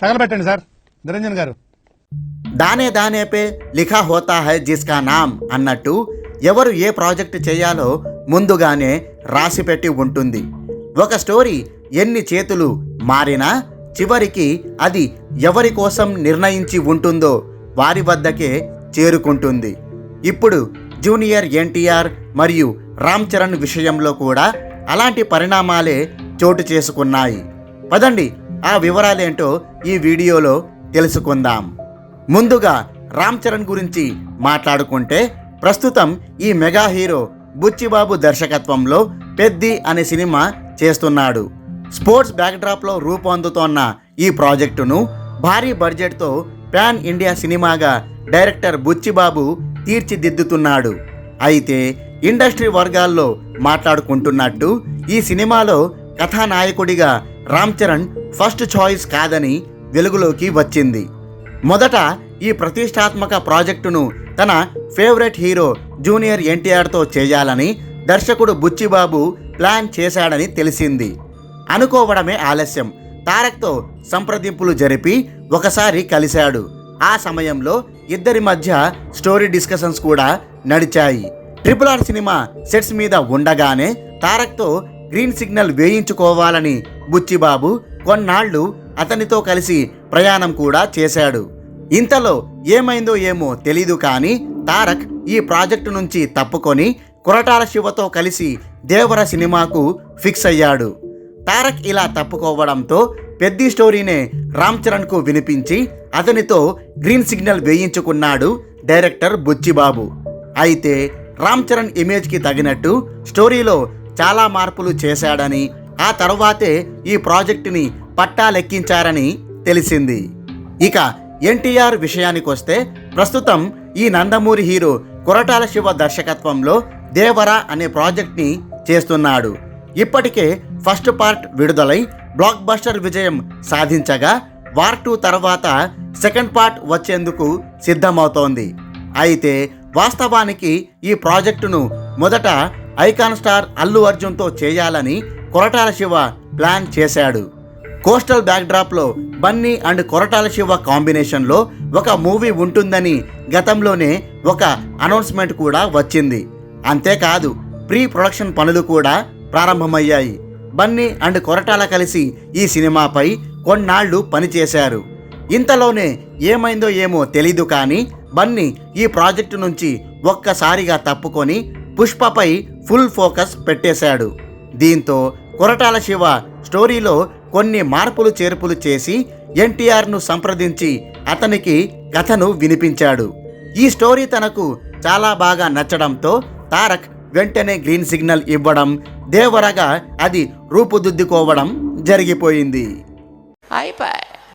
తగలబెట్టండి sir. Niranjan గారు. దానే దానేపే లిఖా హోతా high జిస్కా నామ్ అన్నట్టు ఎవరు ఏ ప్రాజెక్ట్ చేయాలో ముందుగానే రాసిపెట్టి ఉంటుంది. ఒక స్టోరీ ఎన్ని చేతులు మారినా చివరికి అది ఎవరి కోసం నిర్ణయించి ఉంటుందో వారి వద్దకే చేరుకుంటుంది. ఇప్పుడు జూనియర్ ఎన్టీఆర్ మరియు రామ్ చరణ్ విషయంలో కూడా అలాంటి పరిణామాలే చోటు చేసుకున్నాయి. పదండి ఆ వివరాలేంటో ఈ వీడియోలో తెలుసుకుందాం. ముందుగా రామ్ చరణ్ గురించి మాట్లాడుకుంటే ప్రస్తుతం ఈ మెగా హీరో బుచ్చిబాబు దర్శకత్వంలో పెద్ది అనే సినిమా చేస్తున్నాడు. స్పోర్ట్స్ బ్యాక్డ్రాప్లో రూపొందుతోన్న ఈ ప్రాజెక్టును భారీ బడ్జెట్తో ప్యాన్ ఇండియా సినిమాగా డైరెక్టర్ బుచ్చిబాబు తీర్చిదిద్దుతున్నాడు. అయితే ఇండస్ట్రీ వర్గాల్లో మాట్లాడుకుంటున్నట్టు ఈ సినిమాలో కథానాయకుడిగా రామ్ చరణ్ ఫస్ట్ చాయిస్ కాదని వెలుగులోకి వచ్చింది. మొదట ఈ ప్రతిష్టాత్మక ప్రాజెక్టును తన ఫేవరెట్ హీరో జూనియర్ ఎన్టీఆర్తో చేయాలని దర్శకుడు బుచ్చిబాబు ప్లాన్ చేశాడని తెలిసింది. అనుకోవడమే ఆలస్యం. తారక్తో సంప్రదింపులు జరిపి ఒకసారి కలిశాడు. ఆ సమయంలో ఇద్దరి మధ్య స్టోరీ డిస్కషన్స్ కూడా నడిచాయి. ట్రిపుల్ ఆర్ సినిమా సెట్స్ మీద ఉండగానే తారక్తో గ్రీన్ సిగ్నల్ వేయించుకోవాలని బుచ్చిబాబు కొన్నాళ్ళు అతనితో కలిసి ప్రయాణం కూడా చేశాడు. ఇంతలో ఏమైందో ఏమో తెలీదు కానీ తారక్ ఈ ప్రాజెక్టు నుంచి తప్పుకొని కురటాల శివతో కలిసి దేవర సినిమాకు ఫిక్స్ అయ్యాడు. తారక్ ఇలా తప్పుకోవడంతో పెద్ద స్టోరీనే రామ్ చరణ్కు వినిపించి అతనితో గ్రీన్ సిగ్నల్ వేయించుకున్నాడు డైరెక్టర్ బుచ్చిబాబు. అయితే రామ్ చరణ్ ఇమేజ్కి తగినట్టు స్టోరీలో చాలా మార్పులు చేశాడని ఆ తర్వాతే ఈ ప్రాజెక్టుని పట్టా లెక్కించారని తెలిసింది. ఇక ఎన్టీఆర్ విషయానికొస్తే ప్రస్తుతం ఈ నందమూరి హీరో కొరటాల శివ దర్శకత్వంలో దేవరా అనే ప్రాజెక్ట్ని చేస్తున్నాడు. ఇప్పటికే ఫస్ట్ పార్ట్ విడుదలై బ్లాక్ బస్టర్ విజయం సాధించగా వార్ టూ తర్వాత సెకండ్ పార్ట్ వచ్చేందుకు సిద్ధమవుతోంది. అయితే వాస్తవానికి ఈ ప్రాజెక్టును మొదట ఐకాన్ స్టార్ అల్లు అర్జున్తో చేయాలని కొరటాల శివ ప్లాన్ చేశాడు. కోస్టల్ బ్యాక్డ్రాప్లో బన్నీ అండ్ కొరటాల శివ కాంబినేషన్లో ఒక మూవీ ఉంటుందని గతంలోనే ఒక అనౌన్స్మెంట్ కూడా వచ్చింది. అంతేకాదు ప్రీ ప్రొడక్షన్ పనులు కూడా ప్రారంభమయ్యాయి. బన్నీ అండ్ కొరటాల కలిసి ఈ సినిమాపై కొన్నాళ్ళు పనిచేశారు. ఇంతలోనే ఏమైందో ఏమో తెలీదు కానీ బన్నీ ఈ ప్రాజెక్టు నుంచి ఒక్కసారిగా తప్పుకొని పుష్పపై ఫుల్ ఫోకస్ పెట్టేశాడు. దీంతో కొరటాల శివ స్టోరీలో కొన్ని మార్పులు చేర్పులు చేసి ఎన్టీఆర్ను సంప్రదించి అతనికి కథను వినిపించాడు. ఈ స్టోరీ తనకు చాలా బాగా నచ్చడంతో తారక్ వెంటనే గ్రీన్ సిగ్నల్ ఇవ్వడం దేవరగా అది రూపుదిద్దుకోవడం జరిగిపోయింది. అయిపోయి